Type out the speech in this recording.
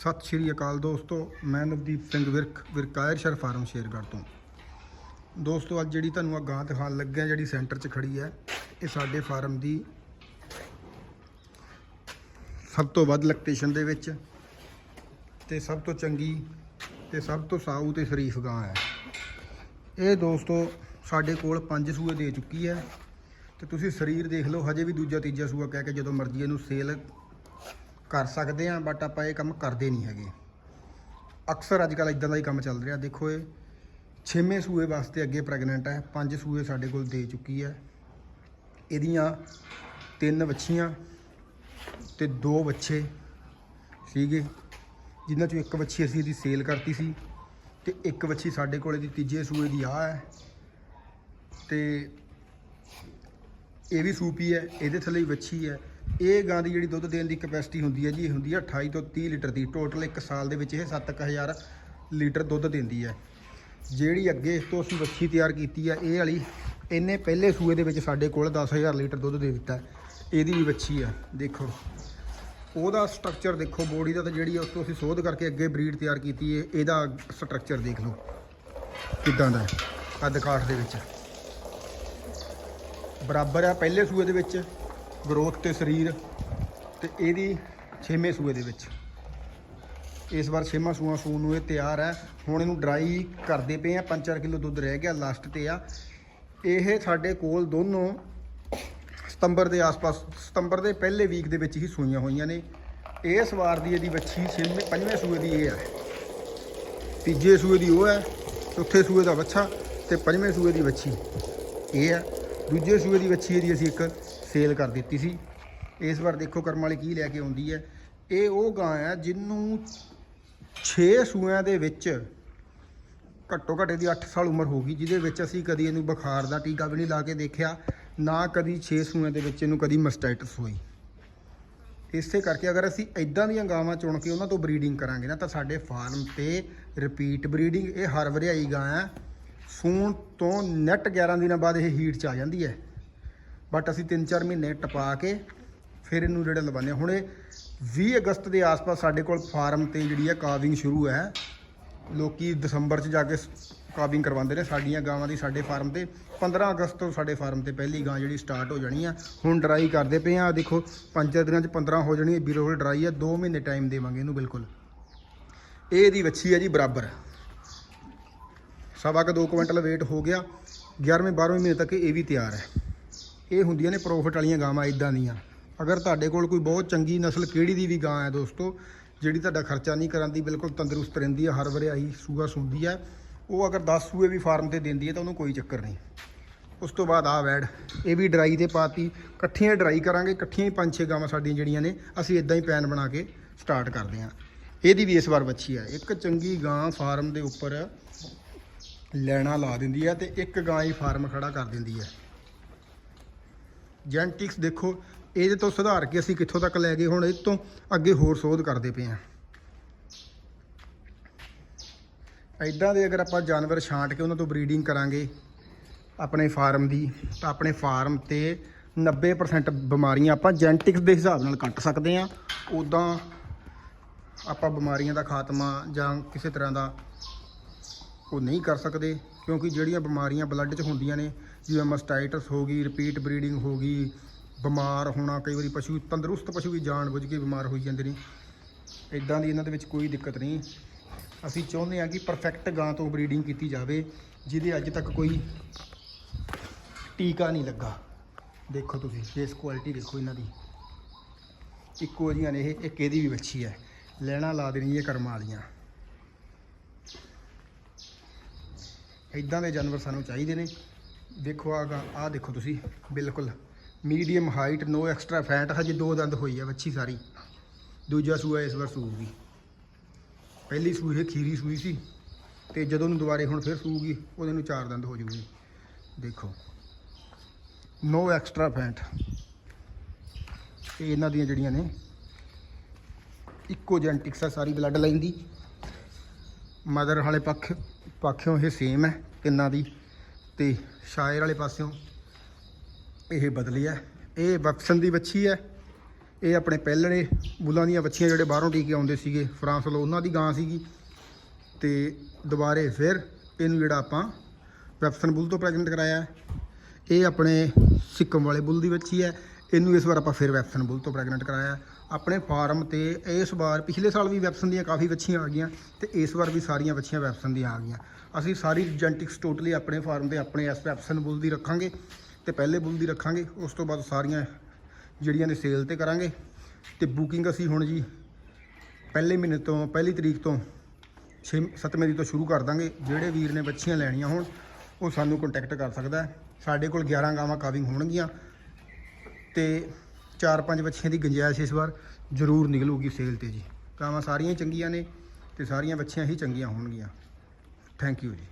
ਸਤਿ ਸ਼੍ਰੀ ਅਕਾਲ ਦੋਸਤੋ, ਮੈਂ ਨਵਦੀਪ ਸਿੰਘ ਵਿਰਕ, ਵਿਰਕਾਇਰ ਸ਼ਰ ਫਾਰਮ ਸ਼ੇਰਗੜ੍ਹ ਤੋਂ। ਦੋਸਤੋ, ਅੱਜ ਜਿਹੜੀ ਤੁਹਾਨੂੰ ਆ ਗਾਂ ਦਿਖਾਉਣ ਲੱਗਿਆ, ਜਿਹੜੀ ਸੈਂਟਰ 'ਚ ਖੜੀ ਹੈ, ਇਹ ਸਾਡੇ ਫਾਰਮ ਦੀ ਸਭ ਤੋਂ ਵੱਧ ਲੈਕਟੇਸ਼ਨ ਦੇ ਵਿੱਚ ਤੇ ਸਭ ਤੋਂ ਚੰਗੀ ਤੇ ਸਭ ਤੋਂ ਸਾਊ ਤੇ ਸ਼ਰੀਫ ਗਾਂ ਹੈ। ਇਹ ਦੋਸਤੋ ਸਾਡੇ ਕੋਲ ਪੰਜ ਸੂਏ ਦੇ ਚੁੱਕੀ ਹੈ ਤੇ ਤੁਸੀਂ ਸਰੀਰ ਦੇਖ ਲਓ, ਹਜੇ ਵੀ ਦੂਜਾ ਤੀਜਾ ਸੂਆ ਕਹਿ ਕੇ ਜਦੋਂ ਮਰਜ਼ੀ ਇਹਨੂੰ ਸੇਲ ਕਰ ਸਕਦੇ ਆ ਬਟ ਆਪਾਂ ਇਹ ਕੰਮ ਕਰਦੇ ਨਹੀਂ ਹੈਗੇ। ਅਕਸਰ ਅੱਜ ਕੱਲ ਇਦਾਂ ਦਾ ਹੀ ਕੰਮ ਚੱਲ ਰਿਹਾ। ਦੇਖੋ ਇਹ ਛੇਵੇਂ ਸੂਏ ਵਾਸਤੇ ਅੱਗੇ ਪ੍ਰੈਗਨੈਂਟ ਹੈ। ਪੰਜ ਸੂਏ ਸਾਡੇ ਕੋਲ ਦੇ ਚੁੱਕੀ ਹੈ। ਇਹਦੀਆਂ ਤਿੰਨ ਵੱਛੀਆਂ ਤੇ ਦੋ ਬੱਚੇ ਸੀਗੇ, ਜਿਨ੍ਹਾਂ ਚੋਂ ਇੱਕ ਵੱਛੀ ਅਸੀਂ ਇਹਦੀ ਸੇਲ ਕਰਤੀ ਸੀ ਤੇ ਇੱਕ ਵੱਛੀ ਸਾਡੇ ਕੋਲ ਇਹਦੀ ਤੀਜੇ ਸੂਏ ਦੀ ਆ ਹੈ। ਤੇ ਇਹ ਵੀ ਸੂਪੀ ਹੈ ਇਹਦੇ ਥੱਲੇ ਹੀ ਵੱਛੀ ਹੈ। ਇਹ ਗਾਂ ਦੀ ਜਿਹੜੀ ਦੁੱਧ ਦੇਣ ਦੀ ਕਪੈਸਿਟੀ ਹੁੰਦੀ ਹੈ ਜੀ, ਇਹ ਹੁੰਦੀ ਹੈ 28 ਤੋਂ 30 ਲੀਟਰ ਦੀ। ਟੋਟਲ ਇੱਕ ਸਾਲ ਦੇ ਵਿੱਚ ਇਹ 7000 ਲੀਟਰ ਦੁੱਧ ਦਿੰਦੀ ਹੈ। ਜਿਹੜੀ ਅੱਗੇ ਇਸ ਤੋਂ ਅਸੀਂ ਵੱਛੀ ਤਿਆਰ ਕੀਤੀ ਹੈ, ਇਹ ਵਾਲੀ ਇਹਨੇ ਪਹਿਲੇ ਸੂਏ ਦੇ ਵਿੱਚ ਸਾਡੇ ਕੋਲ 10000 ਲੀਟਰ ਦੁੱਧ ਦੇ ਦਿੱਤਾ ਇਹਦੀ ਵੀ ਵੱਛੀ ਹੈ, ਦੇਖੋ। ਉਹਦਾ ਸਟਰਕਚਰ ਦੇਖੋ ਬੋਡੀ ਦਾ ਤਾਂ ਜਿਹੜੀ ਉਸ ਤੋਂ ਅਸੀਂ ਸੋਧ ਕਰਕੇ ਅੱਗੇ ਬਰੀਡ ਤਿਆਰ ਕੀਤੀ ਹੈ, ਇਹਦਾ ਸਟਰਕਚਰ ਦੇਖ ਲਓ। ਕਿੱਦਾਂ ਦਾ ਹੈ? ਕੱਦ ਕਾਠ ਦੇ ਵਿੱਚ। ਬਰਾਬਰ ਆ, ਪਹਿਲੇ ਸੂਏ ਦੇ ਵਿੱਚ। ਗਰੋਥ ਤੇ ਸਰੀਰ ਤੇ ਇਹਦੀ ਛੇਵੇਂ ਸੂਏ ਦੇ ਵਿੱਚ। ਇਸ ਵਾਰ ਛੇਵਾਂ ਸੂਆ ਸੂਣ ਨੂੰ ਇਹ ਤਿਆਰ ਹੈ। ਹੁਣ ਇਹਨੂੰ ਡਰਾਈ ਕਰਦੇ ਪਏ ਆ 5-4 ਕਿਲੋ ਦੁੱਧ ਰਹਿ ਗਿਆ ਲਾਸਟ ਤੇ ਆ। ਇਹ ਸਾਡੇ ਕੋਲ ਦੋਨੋਂ ਸਤੰਬਰ ਦੇ ਆਸ-ਪਾਸ, ਸਤੰਬਰ ਦੇ ਪਹਿਲੇ ਵੀਕ ਦੇ ਵਿੱਚ ਹੀ ਸੂਈਆਂ ਹੋਈਆਂ ਨੇ। ਇਸ ਵਾਰ ਦੀ ਇਹਦੀ ਵੱਛੀ ਛੇਵੇਂ, ਪੰਜਵੇਂ ਸੂਏ ਦੀ ਇਹ ਹੈ। ਤੀਜੇ ਸੂਏ ਦੀ ਉਹ ਹੈ। ਚੌਥੇ ਸੂਏ ਦਾ ਵੱਛਾ ਤੇ ਪੰਜਵੇਂ ਸੂਏ ਦੀ ਵੱਛੀ। ਇਹ ਹੈ। ਦੂਜੇ ਸੂਏ ਦੀ ਵੱਛੀ ਇਹਦੀ ਅਸੀਂ ਇੱਕ ਸੇਲ ਕਰ ਦਿੱਤੀ ਸੀ। ਇਸ ਵਾਰ ਦੇਖੋ ਕਰਮ ਵਾਲੀ ਕੀ ਲੈ ਕੇ ਆਉਂਦੀ ਹੈ। ਇਹ ਉਹ ਗਾਂ ਹੈ ਜਿਹਨੂੰ 6 ਸੂਆਂ ਦੇ ਵਿੱਚ ਘੱਟੋ ਘੱਟ ਇਹਦੀ 8 ਸਾਲ ਉਮਰ ਹੋ ਗਈ ਜਿਹਦੇ ਵਿੱਚ ਅਸੀਂ ਕਦੀ ਇਹਨੂੰ ਬੁਖਾਰ ਦਾ ਟੀਕਾ ਵੀ ਨਹੀਂ ਲਾ ਕੇ ਦੇਖਿਆ, ਨਾ ਕਦੀ 6 ਸੂਆਂ ਦੇ ਵਿੱਚ ਇਹਨੂੰ ਕਦੀ ਮਸਟਾਈਟਸ ਹੋਈ। ਇਸੇ ਕਰਕੇ ਅਗਰ ਅਸੀਂ ਇਦਾਂ ਦੀਆਂ ਗਾਵਾਂ ਚੁਣ ਕੇ ਉਹਨਾਂ ਤੋਂ ਬਰੀਡਿੰਗ ਕਰਾਂਗੇ ਨਾ, ਤਾਂ ਸਾਡੇ ਫਾਰਮ ਤੇ ਰਿਪੀਟ ਬਰੀਡਿੰਗ ਇਹ ਹਰ ਵਰਿਆਈ ਗਾਂ ਹੈ। ਸੂਣ ਤੋਂ ਨੈਟ 11 ਦਿਨਾਂ ਬਾਅਦ ਇਹ ਹੀਟ ਚ ਆ ਜਾਂਦੀ ਹੈ। ਬਟ ਅਸੀਂ 3-4 ਮਹੀਨੇ ਟਪਾ ਕੇ ਫਿਰ ਇਹਨੂੰ ਜਿਹੜਾ ਲਵਾਉਂਦੇ ਹਾਂ। ਹੁਣ ਇਹ 20 ਅਗਸਤ ਦੇ ਆਸ-ਪਾਸ ਸਾਡੇ ਕੋਲ ਫਾਰਮ ਤੇ ਜਿਹੜੀ ਆ ਕਾਵਿੰਗ ਸ਼ੁਰੂ ਹੈ। ਲੋਕੀ ਦਸੰਬਰ 'ਚ ਜਾ ਕੇ ਕਾਵਿੰਗ ਕਰਵਾਉਂਦੇ ਨੇ ਸਾਡੀਆਂ ਗਾਵਾਂ ਦੀ ਸਾਡੇ ਫਾਰਮ ਤੇ। 15 ਅਗਸਤ ਤੋਂ ਸਾਡੇ ਫਾਰਮ ਤੇ ਪਹਿਲੀ ਗਾਂ ਜਿਹੜੀ ਸਟਾਰਟ ਹੋ ਜਾਣੀ ਆ। ਹੁਣ ਡਰਾਈ ਕਰਦੇ ਪਏ ਆ। ਦੇਖੋ, ਪੰਜ ਦਿਨਾਂ 'ਚ 15 ਹੋ ਜਾਣੀ ਹੈ ਬਿਲਕੁਲ ਡਰਾਈ ਹੈ 2 ਮਹੀਨੇ ਟਾਈਮ ਦੇਵਾਂਗੇ ਇਹਨੂੰ ਬਿਲਕੁਲ। ਇਹ ਇਹਦੀ ਵੱਛੀ ਹੈ ਜੀ ਬਰਾਬਰ। ਸਵਾ ਕੁ 2 ਕੁਇੰਟਲ weight ਹੋ ਗਿਆ। 11ਵੇਂ 12ਵੇਂ ਮਹੀਨੇ ਤੱਕ ਇਹ ਵੀ ਤਿਆਰ ਹੈ। ਇਹ ਹੁੰਦੀਆਂ ਨੇ ਪ੍ਰੋਫਿਟ ਵਾਲੀਆਂ ਗਾਵਾਂ ਇਦਾਂ ਦੀਆਂ। ਅਗਰ ਤੁਹਾਡੇ ਕੋਲ ਕੋਈ ਬਹੁਤ ਚੰਗੀ ਨਸਲ ਕਿਹੜੀ ਦੀ ਵੀ ਗਾਂ ਹੈ ਦੋਸਤੋ, ਜਿਹੜੀ ਤੁਹਾਡਾ ਖਰਚਾ ਨਹੀਂ ਕਰਾਂਦੀ, ਬਿਲਕੁਲ ਤੰਦਰੁਸਤ ਰਹਿੰਦੀ ਹੈ, ਹਰ ਵਰਿਆਈ ਸੂਆ ਸੁੰਦੀ ਹੈ, ਉਹ ਅਗਰ 10 ਸੂਏ ਵੀ ਫਾਰਮ ਤੇ ਦਿੰਦੀ ਹੈ ਤਾਂ ਉਹਨੂੰ ਕੋਈ ਚੱਕਰ ਨਹੀਂ। ਉਸ ਤੋਂ ਬਾਅਦ ਆ ਵੈਡ ਇਹ ਵੀ ਡਰਾਈ ਤੇ ਪਾਤੀ, ਇਕੱਠੀਆਂ ਡਰਾਈ ਕਰਾਂਗੇ, ਇਕੱਠੀਆਂ ਹੀ ਪੰਜ ਛੇ ਗਾਵਾਂ ਸਾਡੀਆਂ ਜਿਹੜੀਆਂ ਨੇ, ਅਸੀਂ ਇਦਾਂ ਹੀ ਪੈਨ ਬਣਾ ਕੇ ਸਟਾਰਟ ਕਰਦੇ ਹਾਂ। ਇਹਦੀ ਵੀ ਇਸ ਵਾਰ ਬੱਚੀ ਹੈ। ਇੱਕ ਚੰਗੀ ਗਾਂ ਫਾਰਮ ਦੇ ਉੱਪਰ ਲੈਣਾ ਲਾ ਦਿੰਦੀ ਹੈ ਤੇ ਇੱਕ ਗਾਂ ਹੀ ਫਾਰਮ ਖੜਾ ਕਰ ਦਿੰਦੀ ਹੈ। ਜੈਨਟਿਕਸ ਦੇਖੋ, ਇਹਦੇ ਤੋਂ ਸੁਧਾਰ ਕੇ ਅਸੀਂ ਕਿੱਥੋਂ ਤੱਕ ਲੈ ਗਏ, ਹੁਣ ਇਹ ਤੋਂ ਅੱਗੇ ਹੋਰ ਸੋਧ ਕਰਦੇ ਪਏ ਹਾਂ। ਐਦਾਂ ਦੇ ਅਗਰ ਆਪਾਂ ਜਾਨਵਰ ਛਾਂਟ ਕੇ ਉਹਨਾਂ ਤੋਂ ਬਰੀਡਿੰਗ ਕਰਾਂਗੇ, ਆਪਣੇ ਫਾਰਮ ਦੀ, ਤਾਂ ਆਪਣੇ ਫਾਰਮ ਤੇ 90% ਬਿਮਾਰੀਆਂ ਆਪਾਂ ਜੈਨਟਿਕਸ ਦੇ ਹਿਸਾਬ ਨਾਲ ਕੱਟ ਸਕਦੇ ਹਾਂ। ਉਦਾਂ ਆਪਾਂ ਬਿਮਾਰੀਆਂ ਦਾ ਖਾਤਮਾ ਜਾਂ ਕਿਸੇ ਤਰ੍ਹਾਂ ਦਾ ਉਹ ਨਹੀਂ ਕਰ ਸਕਦੇ, ਕਿਉਂਕਿ ਜਿਹੜੀਆਂ ਬਿਮਾਰੀਆਂ ਬਲੱਡ 'ਚ ਹੁੰਦੀਆਂ ਨੇ, ਜਿਵੇਂ ਮਸਟਾਈਟਸ ਹੋ ਗਈ ਰਿਪੀਟ ਬਰੀਡਿੰਗ ਹੋ ਗਈ, ਬਿਮਾਰ ਹੋਣਾ, ਕਈ ਵਾਰੀ ਪਸ਼ੂ ਤੰਦਰੁਸਤ ਪਸ਼ੂ ਵੀ ਜਾਣ ਬੁੱਝ ਕੇ ਬਿਮਾਰ ਹੋਈ ਜਾਂਦੇ ਨੇ। ਇਦਾਂ ਦੀ ਇਹਨਾਂ ਦੇ ਵਿੱਚ ਕੋਈ ਦਿੱਕਤ ਨਹੀਂ। ਅਸੀਂ ਚਾਹੁੰਦੇ ਹਾਂ ਕਿ ਪਰਫੈਕਟ ਗਾਂ ਤੋਂ ਬਰੀਡਿੰਗ ਕੀਤੀ ਜਾਵੇ, ਜਿਹਦੇ ਅੱਜ ਤੱਕ ਕੋਈ ਟੀਕਾ ਨਹੀਂ ਲੱਗਾ। ਦੇਖੋ ਤੁਸੀਂ ਫੇਸ ਕੁਆਲਿਟੀ ਦੇਖੋ ਇਹਨਾਂ ਦੀ। ਇੱਕੋ ਜਿਹੀਆਂ ਨੇ ਇਹ, ਇੱਕ ਇਹਦੀ ਵੀ ਵੱਛੀ ਹੈ। ਲੈਣਾ ਲਾ ਦੇਣੀ ਇਹ ਕਰਮਾਂ ਵਾਲੀਆਂ। ਇਦਾਂ ਦੇ ਜਾਨਵਰ ਸਾਨੂੰ ਚਾਹੀਦੇ ਨੇ। ਦੇਖੋ ਆਗਾ ਆ ਦੇਖੋ ਤੁਸੀਂ, ਬਿਲਕੁਲ। Medium height no extra fat ਹਜੇ ਦੋ ਦੰਦ ਹੋਈ ਆ ਵੱਛੀ ਸਾਰੀ। ਦੂਜਾ ਸੂਆ ਇਸ ਵਾਰ ਸੂਗੀ ਪਹਿਲੀ ਸੂਈ ਇਹ ਖੀਰੀ ਸੂਈ ਸੀ, ਤੇ ਜਦੋਂ ਨੂੰ ਦੁਬਾਰੇ ਹੁਣ ਫਿਰ ਸੂਗੀ ਉਹਦੇ ਨੂੰ ਚਾਰ ਦੰਦ ਹੋ ਜੂਗੀ। ਦੇਖੋ। ਨੋ ਐਕਸਟਰਾ ਫੈਟ ਇਹ ਇਹਨਾਂ ਦੀਆਂ ਜਿਹੜੀਆਂ ਨੇ ਇੱਕੋ ਜੈਨਟਿਕਸ ਆ, ਸਾਰੀ ਬਲੱਡ ਲਾਈਨ ਦੀ। ਮਦਰ ਵਾਲੇ ਪੱਖ ਪੱਖੋਂ ਇਹ ਸੇਮ ਹੈ ਤਿੰਨਾਂ ਦੀ ਤੇ ਸ਼ਾਇਰ ਵਾਲੇ ਪਾਸਿਓਂ ਇਹ ਬਦਲੀ ਹੈ। ਇਹ ਬਕਸਨ ਦੀ ਵੱਛੀ ਹੈ। ਇਹ ਆਪਣੇ ਪਹਿਲੜੇ ਬੁੱਲਾਂ ਦੀਆਂ ਵੱਛੀਆਂ ਜਿਹੜੇ ਬਾਹਰੋਂ ਟੀਕੇ ਆਉਂਦੇ ਸੀਗੇ ਫਰਾਂਸ ਵੱਲੋਂ, ਉਹਨਾਂ ਦੀ ਗਾਂ ਸੀਗੀ। ਤੇ ਦੁਬਾਰੇ ਫਿਰ ਇਹਨੂੰ ਜਿਹੜਾ ਆਪਾਂ ਵੈਪਸਨ ਬੁੱਲ ਤੋਂ ਪ੍ਰੈਗਨੈਂਟ ਕਰਾਇਆ ਇਹ ਆਪਣੇ ਸਿੱਕਮ ਵਾਲੇ ਬੁੱਲ ਦੀ ਵੱਛੀ ਹੈ। ਇਹਨੂੰ ਇਸ ਵਾਰ ਆਪਾਂ ਫਿਰ ਵੈਪਸਨ ਬੁੱਲ ਤੋਂ ਪ੍ਰੈਗਨੈਂਟ ਕਰਾਇਆ ਆਪਣੇ ਫਾਰਮ ਤੇ ਇਸ ਵਾਰ ਪਿਛਲੇ ਸਾਲ ਵੀ ਵੈਪਸਨ ਦੀਆਂ ਕਾਫੀ ਵੱਛੀਆਂ ਆ ਗਈਆਂ ਤੇ ਇਸ ਵਾਰ ਵੀ ਸਾਰੀਆਂ ਵੱਛੀਆਂ ਵੈਪਸਨ ਦੀਆਂ ਆ ਗਈਆਂ। ਅਸੀਂ ਸਾਰੀ ਜੈਨਟਿਕਸ ਟੋਟਲੀ ਆਪਣੇ ਫਾਰਮ ਤੇ ਆਪਣੇ ਇਸ ਵੈਪਸਨ ਬੁੱਲ ਦੀ ਰੱਖਾਂਗੇ ਤੇ ਪਹਿਲੇ ਬੁੱਲ ਦੀ ਰੱਖਾਂਗੇ, ਉਸ ਤੋਂ ਬਾਅਦ ਸਾਰੀਆਂ ਜਿਹੜੀਆਂ ਨੇ ਸੇਲ ਤੇ ਕਰਾਂਗੇ। ਤੇ ਬੁਕਿੰਗ ਅਸੀਂ ਹੁਣ ਜੀ ਪਹਿਲੇ ਮਹੀਨੇ ਤੋਂ ਪਹਿਲੀ ਤਰੀਕ ਤੋਂ 6 ਸੱਤਵੇਂ ਦੀ ਤੋਂ ਸ਼ੁਰੂ ਕਰ ਦਾਂਗੇ। ਜਿਹੜੇ ਵੀਰ ਨੇ ਬੱਚੀਆਂ ਲੈਣੀਆਂ ਹੋਣ, ਉਹ ਸਾਨੂੰ ਕੰਟੈਕਟ ਕਰ ਸਕਦਾ ਸਾਡੇ ਕੋਲ 11 ਗਾਵਾਂ ਕਾਵਿੰਗ ਹੋਣਗੀਆਂ ਤੇ 4-5 ਬੱਚੀਆਂ ਦੀ ਗੁੰਜਾਇਸ਼ ਇਸ ਵਾਰ ਜ਼ਰੂਰ ਨਿਕਲੂਗੀ ਸੇਲ ਤੇ ਜੀ। ਗਾਵਾਂ ਸਾਰੀਆਂ ਹੀ ਚੰਗੀਆਂ ਨੇ ਤੇ ਸਾਰੀਆਂ ਬੱਚੀਆਂ ਹੀ ਚੰਗੀਆਂ ਹੋਣਗੀਆਂ। ਥੈਂਕ ਯੂ ਜੀ।